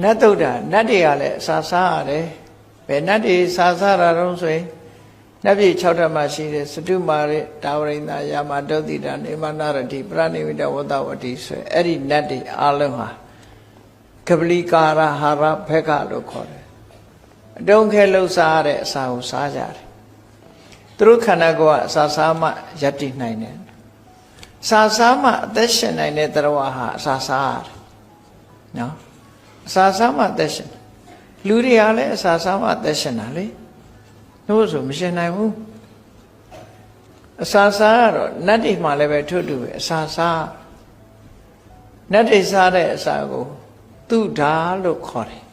နတ်တုဒ္ဒနတ်တွေကလည်းအစာစားရတယ်ဘယ်နတ်တွေစာစားတာတုံးဆိုရင်နတ်ပြည်6ဓမ္မရှိတဲ့စတုမာရတာဝရိန္ဒယာမဒုတိတနေမနာရတိပရဏိဝိတဝတ္တဝတိဆိုအဲ့ဒီနတ်တွေအလုံးဟာကပလီကာရဟာရဘက်ကလို့ခေါ်တယ်အတုံးခဲလှုပ်ရှားတဲ့အစာကိုစားကြတယ်သူတို့ခန္ဓာကိုယ်ကအစာစားမှယက်တည်နိုင်တယ်စာစားမှအသက်ရှင်နိုင်တဲ့တရားဟာအစာစားရတယ်နော် အစာစားမှအသက်ရှင်လူတွေကလည်းအစာစားမှအသက်ရှင်တာလေတို့ဆိုမရှင်နိုင်ဘူးအစာစားကတော့နတ်တွေမှလည်းပဲထွတ်တူပဲအစာစားနတ်တွေစားတဲ့အစာကိုသူဓာလို့ခေါ်တယ်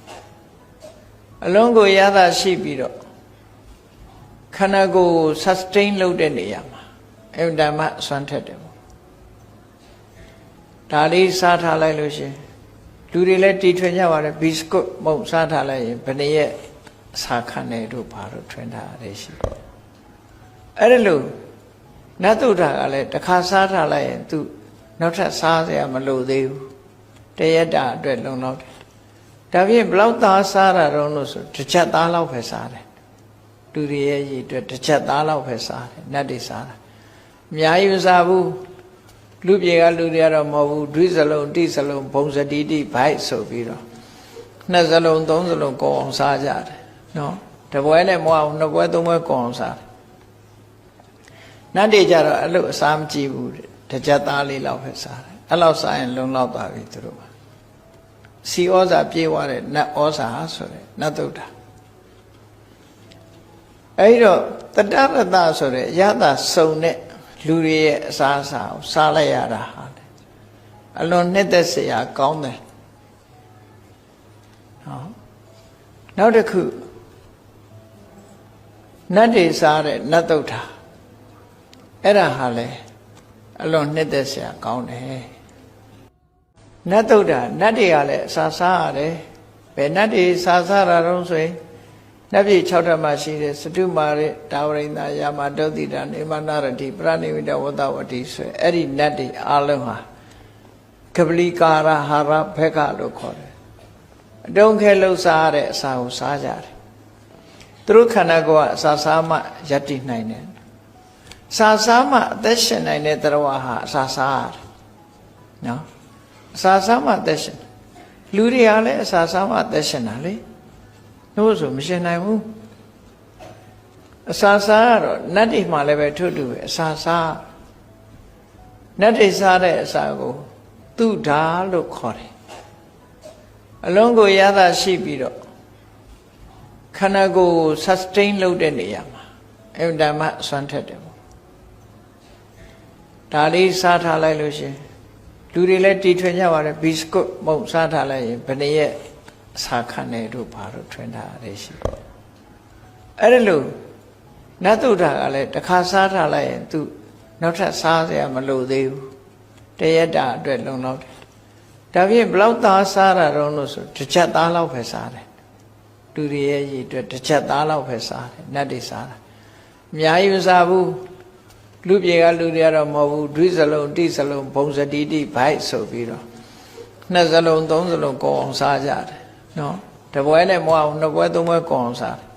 အလုံးကိုရတာရှိပြီးတော့ခန္ဓာကိုယ်ကို sustain လုပ်တဲ့နေရာမှာအင်တမအစွမ်းထက်တယ်ပေါ့ဒါလေးစားထားလိုက်လို့ရှင် လူတွေလည်းတီထွင်ကြပါတယ်ဘီစကွတ်မုံစားထားလိုက်ရင်ဘယ်နည်းရဲ့အစာခံနေတို့ဘာလို့ထွင်ထားရတယ်ရှိအဲ့ဒါလို့နတ်တုဒ္ဒကလည်းတစ်ခါစားထားလိုက်ရင် तू နောက်ထပ်စားစရာမလိုသေးဘူးတရက်တာအတွက်လုံလောက်တယ်ဒါဖြင့်ဘလောက်သားစားတာတော့လို့ဆိုတစ်ချက်သားလောက်ပဲစားတယ်လူတွေရဲ့ရည်အတွက်တစ်ချက်သားလောက်ပဲစားတယ်နတ်တွေစားတာအများကြီးမစားဘူး လူပြေကလူတွေကတော့မဟုတ်ဘူးဒွိစလုံးတိစလုံးဘုံစတိတိဘိုက်ဆိုပြီးတော့နှစ်စလုံးသုံးစလုံးကောအောင်စားကြတယ်နော်တပွဲနဲ့မဟုတ်အောင်နှစ်ပွဲသုံးပွဲကောအောင်စားတယ်နတ်တွေကြတော့အဲ့လိုအစားမကြည့်ဘူးတစ်ချက်သားလေးလောက်ပဲစားတယ်အဲ့လောက်စားရင်လုံလောက်သွားပြီသူတို့ကစီဩဇာပြေးသွားတဲ့နတ်ဩဇာဆိုတဲ့နတ်သုဒ္ဓအဲ့တော့တတရတဆိုတဲ့ရတာစုံတဲ့ လူတွေရဲ့အစားအစာကိုစားလိုက်ရတာဟာလေအလွန်နှစ်သက်စရာကောင်းတယ်ဟောနောက်တစ်ခုနတ်တွေစားတဲ့နတ်သုဒ္ဓအဲ့ဒါဟာလေအလွန်နှစ်သက်စရာကောင်းတယ်နတ်သုဒ္ဓနတ်တွေကလည်းအစာစားရတယ်ဘယ်နတ်တွေစားစားတာတုံးဆိုရင် နတ်ပြည်6ဓမ္မရှိတဲ့စတုမာရတာဝရိန္ဒယာမဒုတိတနေမနာရတိပရဏိဝိတဝတ္တဝတိဆိုအဲ့ဒီနတ်တွေအလုံးဟာကပလီကာရဟာရဘက်ကလို့ခေါ်တယ်အတုံးခဲလှုပ်ရှားတဲ့အစာကိုစားကြတယ်သူတို့ခန္ဓာကိုယ်ကအစာစားမှယက်တည်နိုင်တယ်စာစားမှအသက်ရှင်နိုင်တဲ့တရားဟာအစာစားရတယ်နော်အစာစားမှအသက်ရှင်လူတွေကလည်းအစာစားမှအသက်ရှင်တာလေ တို့ဆိုမရှင်နိုင်ဘူးအစာစားကတော့နတ်တွေမှလည်းပဲထွတ်တူပဲအစာစားနတ်တွေစားတဲ့အစာကိုသူဓာလို့ခေါ်တယ်အလုံးကိုရတာရှိပြီးတော့ခန္ဓာကိုယ်ကို sustain လုပ်တဲ့နေရာမှာအင်တမအစွမ်းထက်တယ်ပေါ့ဒါလေးစားထားလိုက်လို့ရှင်လူတွေလည်းတီထွင်ကြပါတယ်ဘီစကွတ်မုံစားထားလိုက်ရင်ဘယ်နည်းရဲ့အ စာခံနေတို့ဘာလို့ထွင်ထားရတယ်ရှိအဲ့ဒါလို့နတ်တုဒ္ဓကလည်းတစ်ခါစားထားလိုက်ရင် तू နောက်ထပ်စားစရာမလိုသေးဘူးတရက်တာအတွက်လုံလောက်တယ်ဒါဖြင့်ဘလောက်သားစားတာတော့လို့ဆိုတစ်ချက်သားလောက်ပဲစားတယ်လူတွေရဲ့ရည်အတွက်တစ်ချက်သားလောက်ပဲစားတယ်နတ်တွေစားတာအများကြီးမစားဘူးလူပြေကလူတွေကတော့မဟုတ်ဘူးဒွိစလုံးတိစလုံးဘုံစတိတိဘိုက်ဆိုပြီးတော့နှစ်စလုံးသုံးစလုံးကောအောင်စားကြတယ် နော်တပွဲနဲ့မဟုတ်အောင်နှစ်ပွဲသုံးပွဲကောအောင်စားတယ်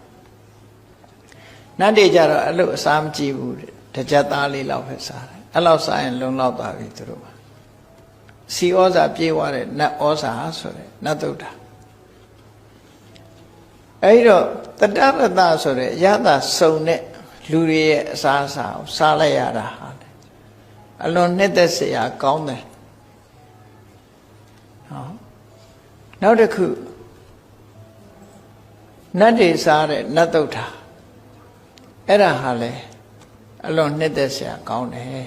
နတ်တွေကြတော့အဲ့လိုအစားမကြည့်ဘူးတစ်ချက်သားလေးလောက်ပဲစားတယ်အဲ့လောက်စားရင်လုံလောက်သွားပြီသူတို့ကစီဩဇာပြေးသွားတဲ့နတ်ဩဇာဆိုတဲ့နတ်သုဒ္ဓအဲ့တော့တတရတဆိုတဲ့ရတာစုံတဲ့လူတွေရဲ့အစားအစာကိုစားလိုက်ရတာဟာလေအလွန်နှစ်သက်စရာကောင်းတယ်ဟောနောက်တစ်ခု နတ်တွေစားတဲ့နတ်သုဒ္ဓအဲ့ဒါဟာလေအလွန်နှစ်သက်စရာကောင်းတယ်